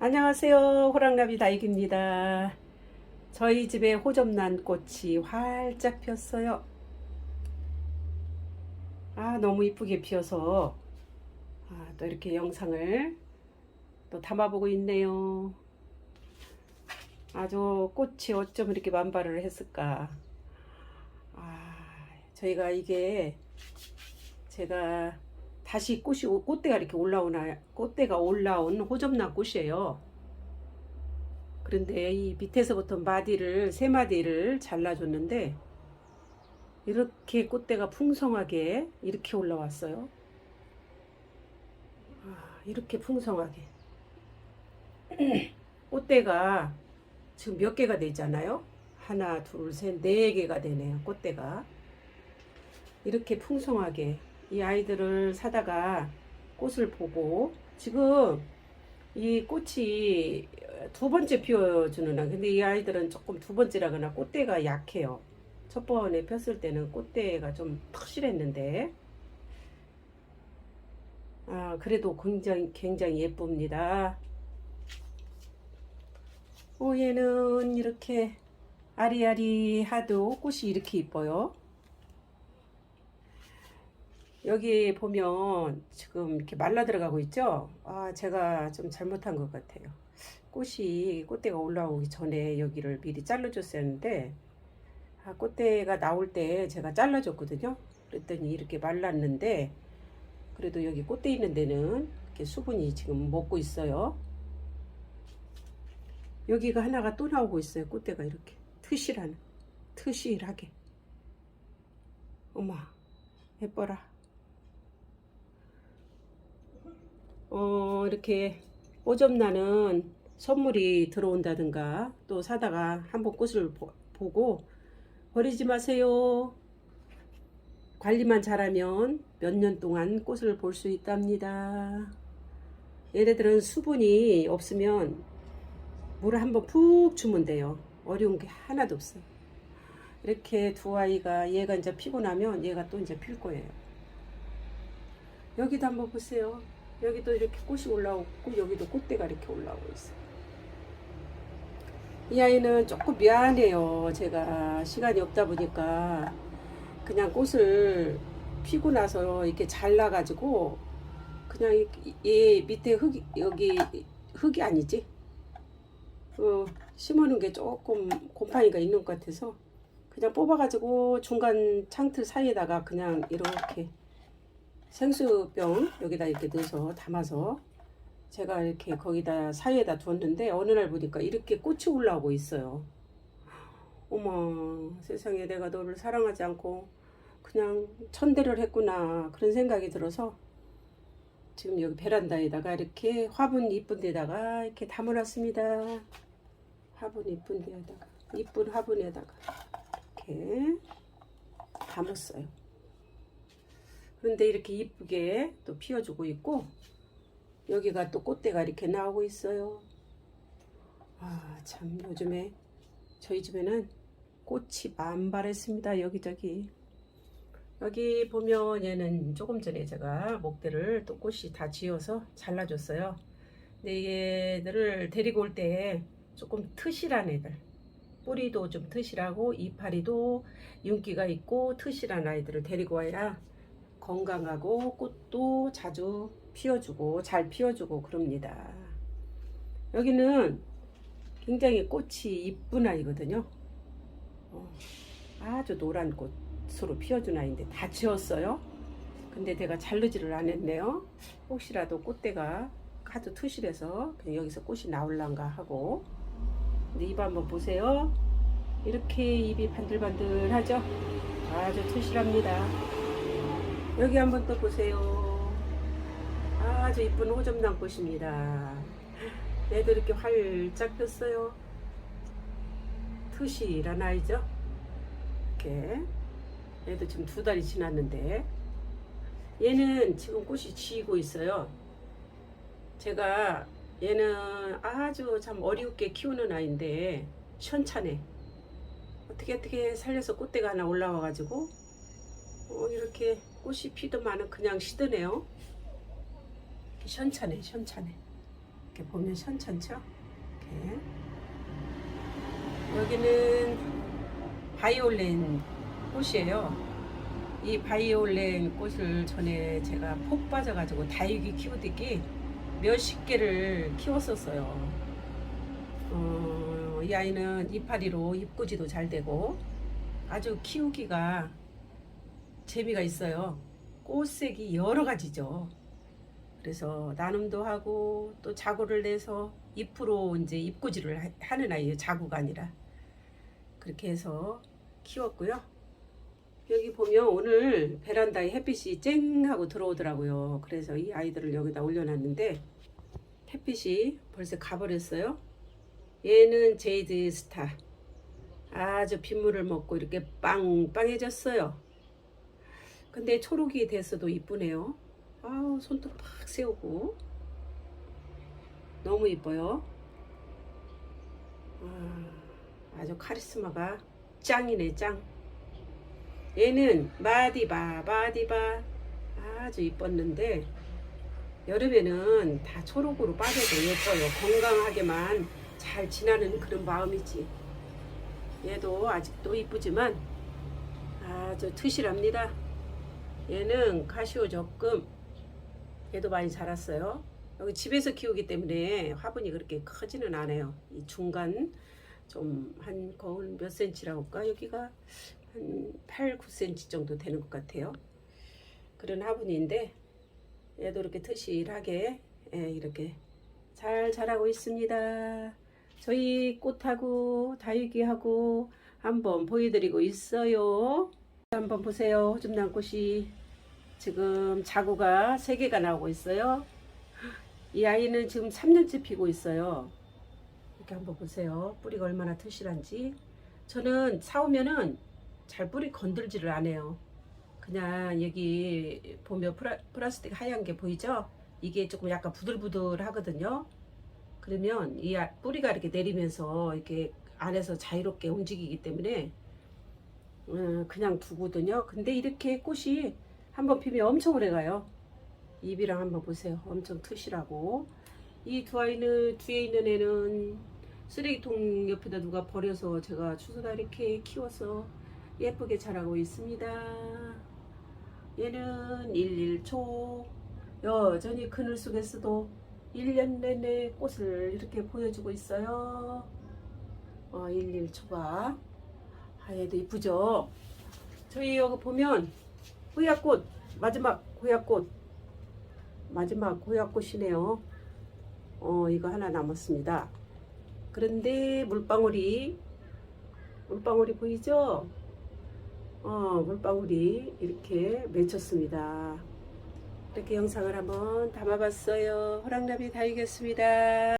안녕하세요. 호랑나비 다익입니다. 저희 집에 호접난 꽃이 활짝 피었어요. 아, 너무 이쁘게 피어서 아, 또 이렇게 영상을 또 담아보고 있네요. 아주 꽃이 어쩜 이렇게 만발을 했을까. 아, 저희가 이게 제가 다시 꽃이 꽃대가 이렇게 올라오나 꽃대가 올라온 호접난 꽃이에요. 그런데 이 밑에서부터 마디를 세 마디를 잘라줬는데 이렇게 꽃대가 풍성하게 이렇게 올라왔어요. 아, 이렇게 풍성하게 꽃대가 지금 몇 개가 되잖아요. 하나, 둘, 셋, 네 개가 되네요. 꽃대가 이렇게 풍성하게 이 아이들을 사다가 꽃을 보고 지금 이 꽃이 두 번째 피워주는 아 근데 이 아이들은 조금 두 번째라거나 꽃대가 약해요. 첫 번에 폈을 때는 꽃대가 좀 턱실했는데 아 그래도 굉장히 굉장히 예쁩니다. 오 얘는 이렇게 아리아리하도 꽃이 이렇게 이뻐요. 여기 보면 지금 이렇게 말라 들어가고 있죠? 아, 제가 좀 잘못한 것 같아요. 꽃이, 꽃대가 올라오기 전에 여기를 미리 잘라줬었는데, 아, 꽃대가 나올 때 제가 잘라줬거든요. 그랬더니 이렇게 말랐는데, 그래도 여기 꽃대 있는 데는 이렇게 수분이 지금 먹고 있어요. 여기가 하나가 또 나오고 있어요. 꽃대가 이렇게. 트실한, 트실하게. 어머, 예뻐라. 어, 이렇게 오점나는 선물이 들어온다든가 또 사다가 한번 꽃을 보, 보고 버리지 마세요. 관리만 잘하면 몇 년 동안 꽃을 볼 수 있답니다. 얘네들은 수분이 없으면 물을 한번 푹 주면 돼요. 어려운 게 하나도 없어요. 이렇게 두 아이가 얘가 이제 피고 나면 얘가 또 이제 필 거예요. 여기도 한번 보세요. 여기도 이렇게 꽃이 올라오고 여기도 꽃대가 이렇게 올라오고 있어요. 이 아이는 조금 미안해요. 제가 시간이 없다 보니까 그냥 꽃을 피고 나서 이렇게 잘라가지고 그냥 이, 이 밑에 흙이 여기 흙이 아니지? 어, 심어놓은 게 조금 곰팡이가 있는 것 같아서 그냥 뽑아가지고 중간 창틀 사이에다가 그냥 이렇게 생수병 여기다 이렇게 넣어서 담아서 제가 이렇게 거기다 사이에다 두었는데 어느 날 보니까 이렇게 꽃이 올라오고 있어요. 어머 세상에 내가 너를 사랑하지 않고 그냥 천대를 했구나 그런 생각이 들어서 지금 여기 베란다에다가 이렇게 화분 이쁜 데다가 이렇게 담아놨습니다. 화분 이쁜 데다가 이쁜 화분에다가 이렇게 담았어요. 그런데 이렇게 이쁘게 또 피워주고 있고 여기가 또 꽃대가 이렇게 나오고 있어요. 아 참 요즘에 저희 집에는 꽃이 만발했습니다. 여기저기 여기 보면 얘는 조금 전에 제가 목대를 또 꽃이 다 지어서 잘라줬어요. 근데 얘들을 데리고 올 때 조금 트실한 애들 뿌리도 좀 트실하고 이파리도 윤기가 있고 트실한 아이들을 데리고 와야 건강하고 꽃도 자주 피워주고 잘 피워주고 그럽니다. 여기는 굉장히 꽃이 이쁜 아이거든요. 어, 아주 노란 꽃으로 피워준 아이인데 다 지었어요. 근데 내가 자르지를 안 했네요. 혹시라도 꽃대가 아주 투실해서 그냥 여기서 꽃이 나올란가 하고. 근데 입 한번 보세요. 이렇게 입이 반들반들하죠? 아주 투실합니다. 여기 한번 또 보세요. 아주 이쁜 호접난 꽃입니다. 얘도 이렇게 활짝 폈어요. 투시란 아이죠. 이렇게. 얘도 지금 두 달이 지났는데. 얘는 지금 꽃이 지고 있어요. 제가 얘는 아주 참 어리우게 키우는 아이인데, 시원찮네. 어떻게 어떻게 살려서 꽃대가 하나 올라와가지고, 어, 이렇게 꽃이 피더만은 그냥 시드네요. 시원찮네, 시원찮네. 이렇게 보면 현찮죠? 이렇게. 여기는 바이올렌 꽃이에요. 이 바이올렌 꽃을 전에 제가 폭 빠져가지고 다육이 키우듯이 몇십 개를 키웠었어요. 어, 이 아이는 이파리로 잎꽂이도 잘 되고 아주 키우기가 재미가 있어요. 꽃색이 여러 가지죠. 그래서 나눔도 하고 또 자구를 내서 잎으로 이제 잎꽂이를 하- 하는 아이예요. 자구가 아니라 그렇게 해서 키웠고요. 여기 보면 오늘 베란다에 햇빛이 쨍 하고 들어오더라고요. 그래서 이 아이들을 여기다 올려놨는데 햇빛이 벌써 가버렸어요. 얘는 제이드 스타. 아주 빗물을 먹고 이렇게 빵빵해졌어요. 근데 초록이 됐어도 이쁘네요. 아우 손톱 팍 세우고 너무 이뻐요. 아, 아주 카리스마가 짱이네 짱. 얘는 마디바 마디바 아주 이뻤는데 여름에는 다 초록으로 빠져도 예뻐요. 건강하게만 잘 지나는 그런 마음이지. 얘도 아직도 이쁘지만 아주 트실합니다. 얘는 카시오 적금 얘도 많이 자랐어요. 여기 집에서 키우기 때문에 화분이 그렇게 크지는 않아요. 이 중간 좀 한 거울 몇 센치라고 할까? 여기가 한 8, 9cm 정도 되는 것 같아요. 그런 화분인데 얘도 이렇게 트실하게 예, 이렇게 잘 자라고 있습니다. 저희 꽃하고 다육이하고 한번 보여드리고 있어요. 한번 보세요. 호접난 꽃이 지금 자구가 3개가 나오고 있어요. 이 아이는 지금 3년째 피고 있어요. 이렇게 한번 보세요. 뿌리가 얼마나 튼실한지. 저는 사오면은 잘 뿌리 건들지를 않아요. 그냥 여기 보면 플라, 플라스틱 하얀 게 보이죠? 이게 조금 약간 부들부들 하거든요. 그러면 이 아- 뿌리가 이렇게 내리면서 이렇게 안에서 자유롭게 움직이기 때문에 음, 그냥 두거든요. 근데 이렇게 꽃이 한번 피면 엄청 오래 가요. 잎이랑 한번 보세요. 엄청 트시라고. 이 두 아이는 뒤에 있는 애는 쓰레기통 옆에다 누가 버려서 제가 주워다 이렇게 키워서 예쁘게 자라고 있습니다. 얘는 11초 여전히 그늘 속에서도 1년 내내 꽃을 이렇게 보여주고 있어요. 어, 11초가 아 얘도 이쁘죠? 저희 여기 보면 호야꽃 마지막 호야꽃 마지막 호야꽃이네요. 어 이거 하나 남았습니다. 그런데 물방울이 물방울이 보이죠? 어 물방울이 이렇게 맺혔습니다. 이렇게 영상을 한번 담아봤어요. 호랑나비 다이겠습니다.